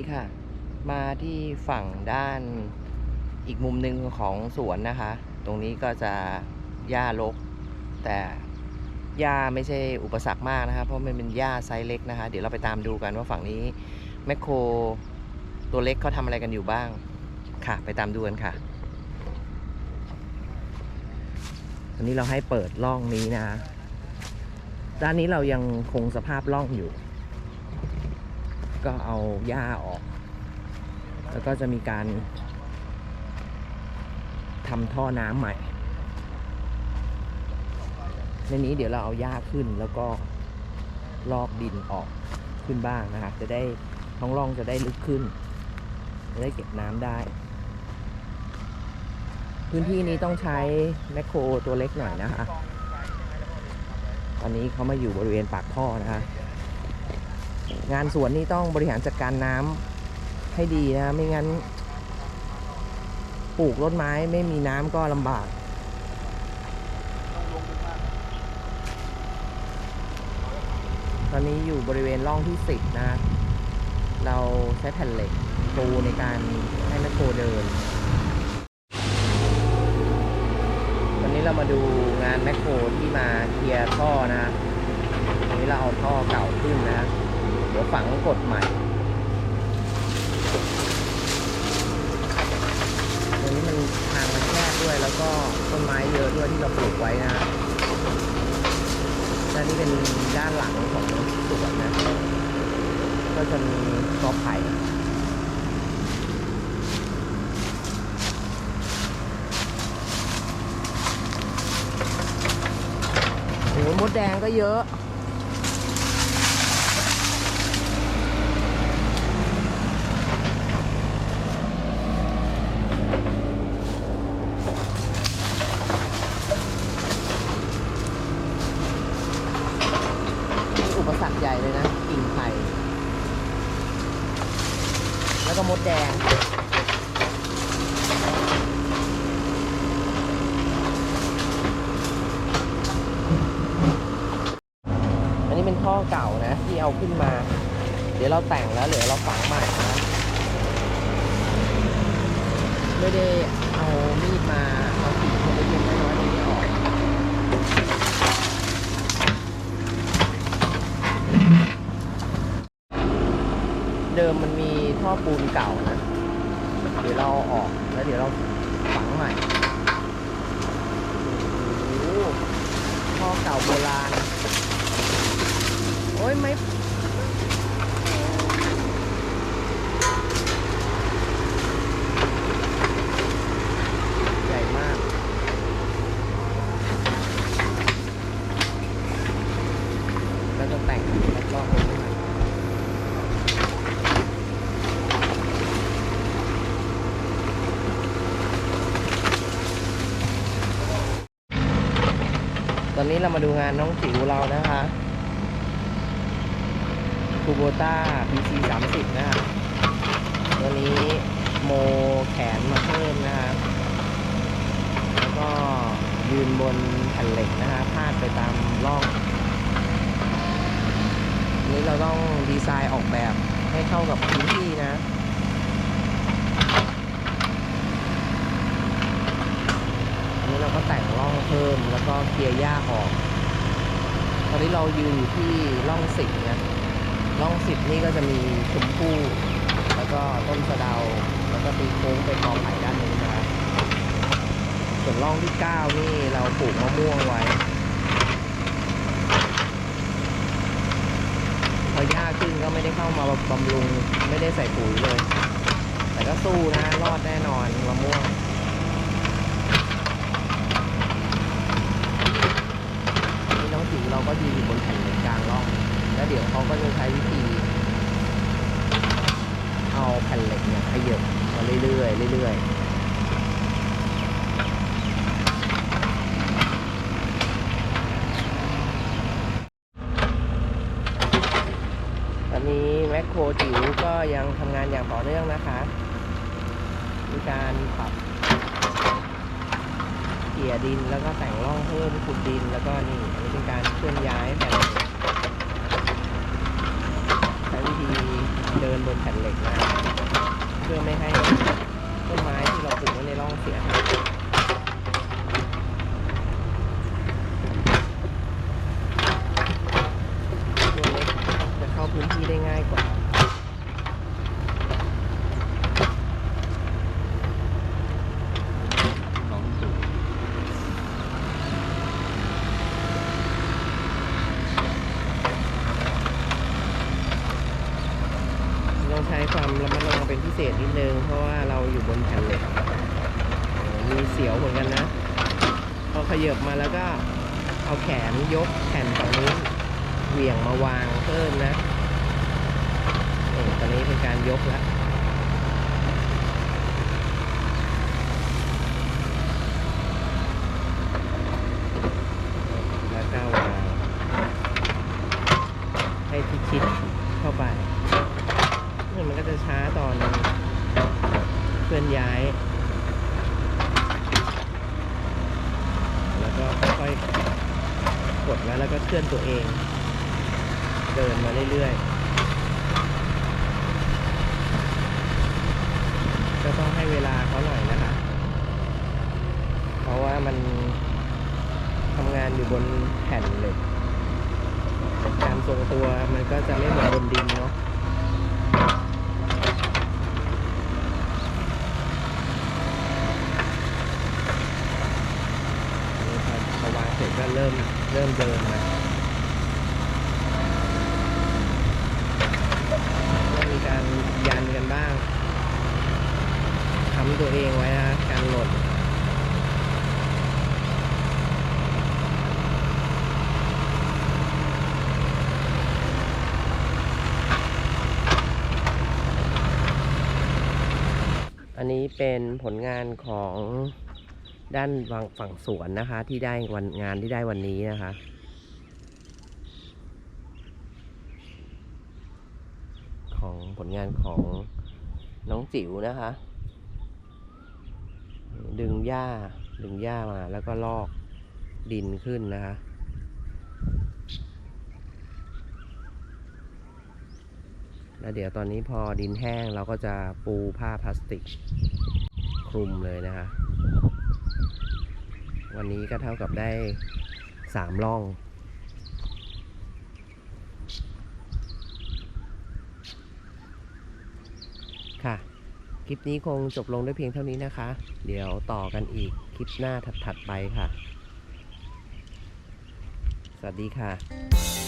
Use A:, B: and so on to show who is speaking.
A: ดีค่ะ มาที่ฝั่งด้านอีกมุมหนึ่งของสวนนะคะ ตรงนี้ก็จะหญ้ารก แต่หญ้าไม่ใช่อุปสรรคมากนะคะ เพราะมันเป็นหญ้าไซส์เล็กนะคะ เดี๋ยวเราไปตามดูกันว่าฝั่งนี้แมคโครตัวเล็กเขาทำอะไรกันอยู่บ้าง ค่ะ ไปตามดูกันค่ะอันนี้เราให้เปิดร่องนี้นะ ด้านนี้เรายังคงสภาพร่องอยู่ ก็เอาหญ้าออก แล้วก็จะมีการทำท่อน้ำใหม่ ในนี้เดี๋ยวเราเอาหญ้าขึ้นแล้วก็ลอกดินออกขึ้นบ้างนะคะจะได้ท้องร่องจะได้ลึกขึ้น จะได้เก็บน้ำได้ พื้นที่นี้ต้องใช้แมคโครตัวเล็กหน่อยนะคะตอนนี้เขามาอยู่บริเวณปากท่อนะคะ งานสวนนี่ต้องบริหารจัดการน้ำให้ดีนะ ไม่งั้น ปลูกต้นไม้ไม่มีน้ำก็ลำบากตอนนี้อยู่บริเวณร่องที่สิบนะ เราใช้แผ่นเหล็กปูในการให้แมคโครเดิน วันนี้เรามาดูงานแมคโครที่มาเคลียร์ท่อนะวันนี้เราเอาท่อเก่าขึ้นนะ เดี๋ยวฝังกดใหม่ตรงนี้มันทางมันแคบด้วยแล้วก็ต้นไม้เยอะด้วยที่เราปลูกไว้นะด้านนี้เป็นด้านหลังของสวนนะ ก็จะมีกอไผ่โอ้โหมดแดงก็เยอะ นี่อุปสรรคใหญ่เลยนะ กิ่งไผ่ แล้วก็มดแดง อันนี้เป็นท่อเก่านะ ที่เอา ขึ้นมา เดี๋ยวเราแต่งแล้วเหลือเราฝังใหม่นะไม่ได้เอามีดมาเอาสีเล็กๆน้อยๆตรงนี้ออกเดิมมันมีท่อปูนเก่านะ เดี๋ยวเราเอาออกแล้วเดี๋ยวเราฝังใหม่ท่อเก่าโบราณ ยไม่ใหญ่มาก แล้วจะแต่งรอบๆตรงนี้ใหม่ตอนนี้เรามาดูงานน้องจิ๋วเรานะคะ คูโบต้า PC 30นะคะตัวนี้โมแขนมาเพิ่มนะคะแล้วก็ยืนบนแผ่นเหล็กนะคะพาดไปตามร่องนี้เราต้องดีไซน์ออกแบบให้เข้ากับพื้นที่นะอันนี้เราก็แต่งร่องเพิ่มแล้วก็เคลียร์หญ้าออก ตอนนี้เรายืนอยู่ที่ร่องสิบนะ ร่องสิบนี่ก็จะมีชมพู่แล้วก็ต้นสะเดา แล้วก็ตีโค้งไปกอไผ่ด้านนี้นะครับส่วนร่องที่เก้านี่เราปลูกมะม่วงไว้ พอหญ้าขึ้นก็ไม่ได้เข้ามาบำรุงไม่ได้ใส่ปุ๋ยเลย แต่ก็สู้นะรอดแน่นอนมะม่วงนี่น้องจิ๋วเราก็ยืน เดี๋ยวเขาก็จะใช้วิธี เอาแผ่นเหล็กเนี่ยขยับมาเรื่อยๆเรื่อยๆตอนนี้แมคโครจิ๋วก็ยังทำงานอย่างต่อเนื่องนะคะ มีการปรับเกี่ยดินแล้วก็แต่งร่องเพิ่มขุดดินแล้วก็นี่อันนี้เป็นการเคลื่อนย้ายแผ่นใช้วิธี เดินบนแผ่นเหล็กนะเพื่อไม่ให้ต้นไม้ที่เราปลูกไว้ในร่องเสียหายตัวเล็กจะเข้าพื้นที่ได้ง่ายกว่า
B: น้องสูง
A: ต้องใช้ความระมัดระวังเป็นพิเศษนิดนึง เพราะว่าเราอยู่บนแผ่นเหล็กโอ้มี เสียวเหมือนกันนะ พอขยับมาแล้วก็เอาแขนยกแผ่นฝั่งนี้เหวี่ยงมาวางเพิ่มนะตอนนี้เป็นการยกแล้วก็วางให้ชิดๆเข้าไป เนี่ยมันก็จะช้าตอนเคลื่อนย้าย แล้วก็ค่อยๆกดไว้แล้วก็ เคลื่อนตัวเอง เดินมาเรื่อยๆ ก็ต้องให้เวลาเขาหน่อยนะคะ เพราะว่ามันทำงานอยู่บนแผ่นเหล็กการทรงตัวมันก็จะไม่เหมือนบนดินเนาะพอพอวางเสร็จก็เริ่มเริ่มเดินมาก็มีการยันกันบ้างทำ ตัวเองไว้นะการหล่นอันนี้เป็นผลงานของด้านฝั่งฝั่งสวนนะคะ ที่ได้วันงานที่ได้วันนี้นะคะของผลงานของน้องจิ๋วนะคะ ดึงหญ้า ดึงหญ้ามาแล้วก็ลอกดินขึ้นนะคะแล้วเดี๋ยวตอนนี้พอดินแห้งเราก็จะปูผ้าพลาสติก คลุมเลยนะคะ วันนี้ก็เท่ากับได้สามร่อง ค่ะ ค ลิปนี้คงจบลงด้วยเพียงเท่านี้นะคะ เดี๋ยวต่อกันอีกคลิปหน้าถัดๆไปค่ะ สวัสดีค่ะ